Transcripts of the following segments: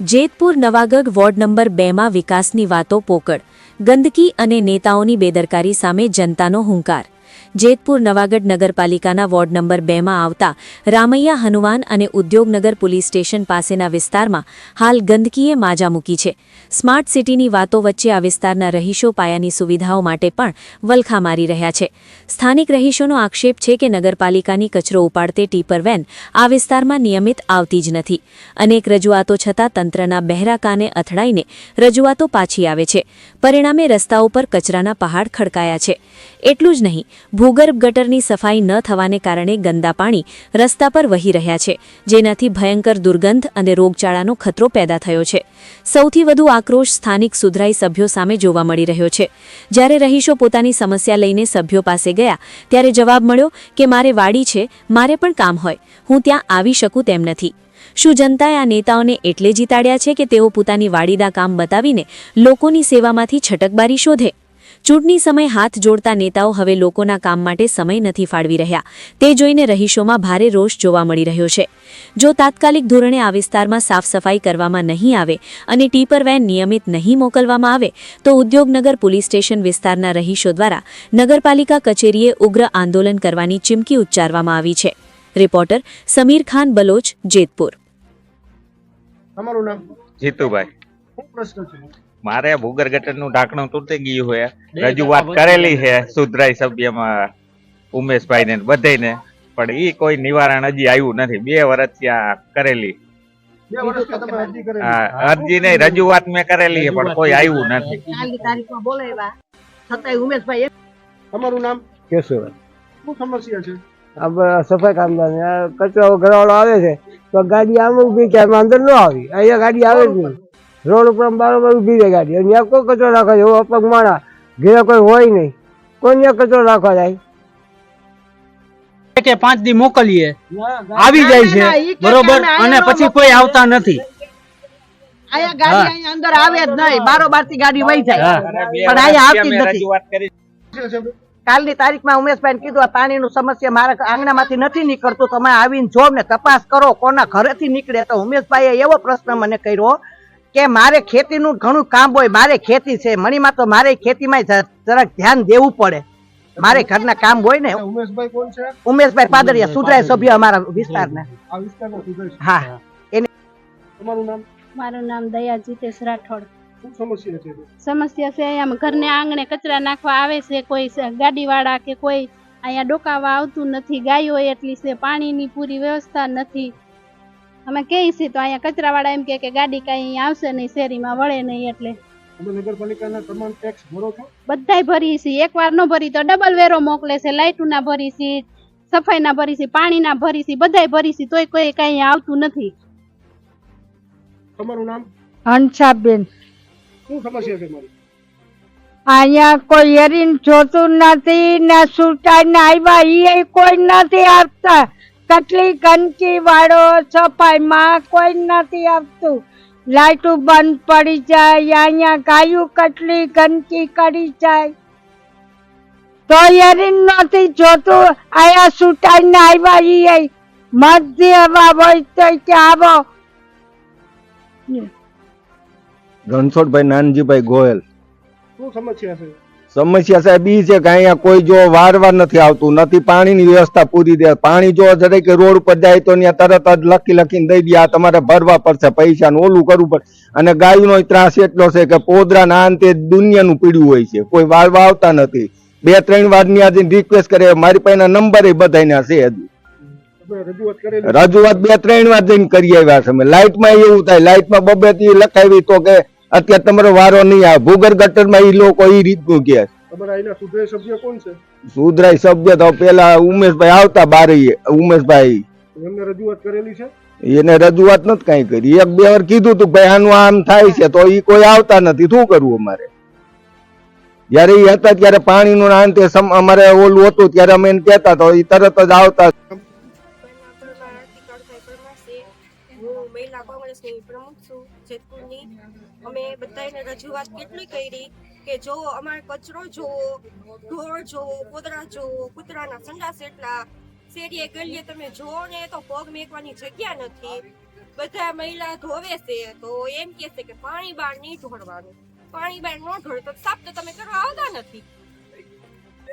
Jetpur Navagadh ward number બેમાં વિકાસની વાતો પોકળ. ગંદકી અને નેતાઓની બેદરકારી સામે જનતાનો હુંકાર. જેતપુર નવાગઢ નગરપાલિકાના વોર્ડ નંબર બેમાં આવતા રામૈયા હનુમાન અને ઉદ્યોગનગર પોલીસ સ્ટેશન પાસેના વિસ્તારમાં હાલ ગંદકીએ માજા મૂકી છે. સ્માર્ટ સિટીની વાતો વચ્ચે આ વિસ્તારના રહીશો પાયાની સુવિધાઓ માટે પણ વલખા મારી રહ્યા છે. સ્થાનિક રહીશોનો આક્ષેપ છે કે નગરપાલિકાની કચરો ઉપાડતે ટીપર વેન આ વિસ્તારમાં નિયમિત આવતી જ નથી. અનેક રજૂઆતો છતાં તંત્રના બહેરા કાને અથડાઈને રજૂઆતો પાછી આવે છે. પરિણામે રસ્તાઓ પર કચરાના પહાડ ખડકાયા છે. એટલું જ નહીં ભૂગર્ભ ગટરની સફાઈ ન થવાને કારણે ગંદા પાણી રસ્તા પર વહી રહ્યા છે, જેનાથી ભયંકર દુર્ગંધ અને રોગચાળાનો ખતરો પેદા થયો છે. સૌથી વધુ આક્રોશ સ્થાનિક સુધરાઈ સભ્યો સામે જોવા મળી રહ્યો છે. જ્યારે રહીશો પોતાની સમસ્યા લઈને સભ્યો પાસે ગયા, ત્યારે જવાબ મળ્યો કે મારે વાડી છે, મારે પણ કામ હોય, હું ત્યાં આવી શકું તેમ નથી. શું જનતાએ આ નેતાઓને એટલે જીતાડ્યા છે કે તેઓ પોતાની વાડીદા કામ બતાવીને લોકોની સેવામાંથી છટકબારી શોધે? ચૂંટણી સમય હાથ જોડતા નેતાઓ હવે લોકોના કામ માટે સમય નથી ફાળવી રહ્યા. તે જોઈને રહીશોમાં ભારે રોષ જોવા મળી રહ્યો છે. જો તાત્કાલિક ધોરણે આ વિસ્તારમાં સાફ સફાઈ કરવામાં નહીં આવે અને ટીપર વેન નિયમિત નહીં મોકલવામાં આવે તો ઉદ્યોગનગર પોલીસ સ્ટેશન વિસ્તારના રહીશો દ્વારા નગરપાલિકા કચેરીએ ઉગ્ર આંદોલન કરવાની ચીમકી ઉચ્ચારવામાં આવી છે. રિપોર્ટર સમીર ખાન બલોચ જેતપુર. તમારું નામ? જીતુભાઈ. શું પ્રશ્ન છે? મારે ભૂગર ગટરનું ઢાંકણું તૂટી ગયું છે. રજૂઆત કરેલી છે સુધરાઈ સભ્યમાં ઉમેશભાઈ ને બધાને પણ ઈ કોઈ નિવારણ હજી આવ્યું નથી. બે વર્ષ ત્યાં કરેલી. બે અરજી કરેલી. આ અરજી ને રજૂઆત મેં કરેલી છે પણ કોઈ આવ્યું નથી. કાલની તારીખમાં બોલાવ્યા. છતાંય ઉમેશભાઈ તમારું નામ? કેશોર શું સમસ્યા છે? સફાઈ કામદાર કચરો ઘરવાળો આવે છે તો ગાડી આમ ઊભી કે અંદર ન આવી. અહીંયા ગાડી આવે જ નહીં. રોડ ઉપર બારોબાર ઊભી રહે ગાડી. અને ત્યાં કોઈ કચરો રાખવા જાય એવો અપગ માણા ઘેર કોઈ હોય નહીં. કોઈ ત્યાં કચરો રાખવા જાય. કે પાંચ દી મોકલીએ. આવી જાય છે. બરોબર? અને અહીંયા પછી ન કોઈ આવતા નથી. અહીંયા ગાડી અંદર આવે જ નહીં. બારોબારથી ગાડી વહી જાય. પણ અહીંયા આવતી નથી. સમસ્યા છે કાલની તારીખમાં ઉમેશભાઈ કીધું આ પાણીનું સમસ્યા મારા આંગણામાંથી નથી નીકળતું. તમે આવીને જો ને તપાસ કરો. કોના ઘરેથી નીકળે? તો ઉમેશભાઈએ એવો પ્રશ્ન મને કર્યો કે મારે ખેતીનું ઘણું કામ હોય મારે ખેતી છે મણીમાં તો મારે ખેતીમાં જરાક ધ્યાન દેવું પડે. મારે ઘરના કામ હોય ને ઉમેશભાઈ કોણ છે? ઉમેશભાઈ પાદરિયા સુધરાય સભ્ય અમારા વિસ્તારના. આ વિસ્તારના સુધરાય હા. એને તમારું નામ? મારું નામ દયા જીતેશ રાઠોડ. સમસ્યા છે? સમસ્યા છે અહીંયા ઘરને આંગણે કચરા નાખવા આવે છે કોઈ ગાડીવાળા કે કોઈ અહીંયા ડોકાવા આવતું નથી ગાયો એટલી છે પાણીની પૂરી વ્યવસ્થા નથી. અમે કહીએ છીએ તો અહીંયા કચરાવાળા એમ કે ગાડી કાંઈ આવશે નહીં શેરીમાં વળે નહીં એટલે. તમે નગરપાલિકાના તમામ ટેક્સ ભરો છો? બધાય ભરી છે એકવાર ન ભરી તો ડબલ વેરો મોકલે છે લાઇટના ભરી છે સફાઈના ભરી છે પાણીના ભરી છે બધાય ભરી છે તોય કોઈ કાંઈ આવતું નથી. તમારું નામ? હંસાબેન. શું સમસ્યા છે મારી? અહીંયા કોઈ હેરીન જોતું નથી ને સુટાઈ ને આવ્યા ઈ કોઈ નથી આપતા કેટલી ગંદકી વાળો સફાઈમાં કોઈ નથી આવતું. લાઈટ બંધ પડી જાય અહીંયા ગાયું કેટલી ગંદકી કરી જાય. તો હેરીન નથી જોતું અહીંયા સુટાઈ ને આવ્યા ઈ મધ્ય એવા હોય તો કે આવો. રણછોડભાઈ નાનજીભાઈ ગોયલ. શું સમસ્યા છે? સમસ્યા સાહેબ ઈ છે કે અહીંયા કોઈ જો વારવાર નથી આવતું નથી પાણીની વ્યવસ્થા પૂરી દે પાણી જો જરે કે રોડ ઉપર જાય તો ત્યાં તરત જ લખી લખીને દઈ દે આ તમારે ભરવા પડશે પૈસા ને ઓલું કરવું પડે. અને ગાયનો ત્રાસ એટલો છે કે પોદરા ના અંતે દુનિયાનું પીડ્યું હોય છે કોઈ વારવા આવતા નથી. બે ત્રણ વારની આજે રિક્વેસ્ટ કરે મારી પાસે નંબર બધાના છે હજુ. રજૂઆત બે ત્રણ વાર જઈને કરી આવ્યા છે. લાઇટમાં એવું થાય લાઇટમાં બબે લખાવી તો કે અત્યારે તમારો વારો નહીં આવે. ભૂગર ગટરમાં એ લોકો એ રીતનું કે સુધરાય સભ્ય તો પેલા ઉમેશભાઈ આવતા બારી ઉમેશભાઈ. રજૂઆત કરેલી છે? એને રજૂઆત નથી કઈ કરી. એક બે વાર કીધું તું ભાઈ આનું આમ થાય છે તો ઈ કોઈ આવતા નથી. શું કરવું અમારે? જયારે એ હતા ત્યારે પાણીનું ને અંતે સમ- અમારે ઓલું હતું ત્યારે અમે એને કહેતા તો એ તરત જ આવતા કોંગ્રેસની પ્રમુખ છું જેતપુરની અમે બધાને રજૂઆત કેટલી કરી કે જો અમારે કચરો જોવો, ઢોર જોવો, કોદરા જોવો, કૂતરાના સંડાસ એટલા શેરીએ ગલીએ તમે જોવો ને તો પગ મેકવાની જગ્યા નથી. બધા મહિલા ધોવે છે તો એમ કે છે કે પાણી બહાર નહીં ઢોળવાનું. પાણી બહાર ન ઢોળે તો સાફ તો તમે કરવા આવતા નથી.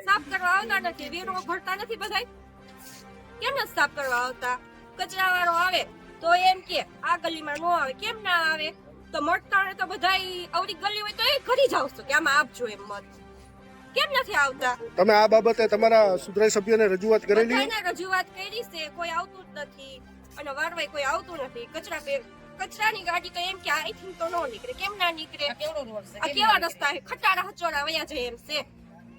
સાફ કરવા આવતા નથી, વેરો ભરતા નથી બધાય. કેમ જ સાફ કરવા આવતા? કચરા વાળો આવે તો એમ કે આ ગલીમાં નો આવે કેમ ના આવે? તો મળતા તો બધા આવડી ગલી હોય તો એ ઘરી જાવ છો કે આમાં આપજો એમ મત. કેમ નથી આવતા? તમે આ બાબતે તમારા સુધરાઈ સભ્યને રજૂઆત કરેલી બધાને રજૂઆત કરી છે કોઈ આવતું જ નથી. અને વારવાય કોઈ આવતું નથી. કચરા પે કચરાની ગાડી તો એમ કે અહીંથી તો નો નીકળે. કેમ ના નીકળે? આ કેવા રસ્તા છે? ખટારા હચોડા વયા જાય એમ છે.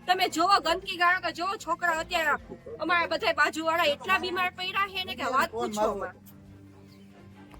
તમે જોવો ગંદકી ગાળો કે જોવો છોકરા અત્યારે અમારા બધા બાજુ વાળા એટલા બીમાર પડ્યા છે ને કે વાત પૂછો માં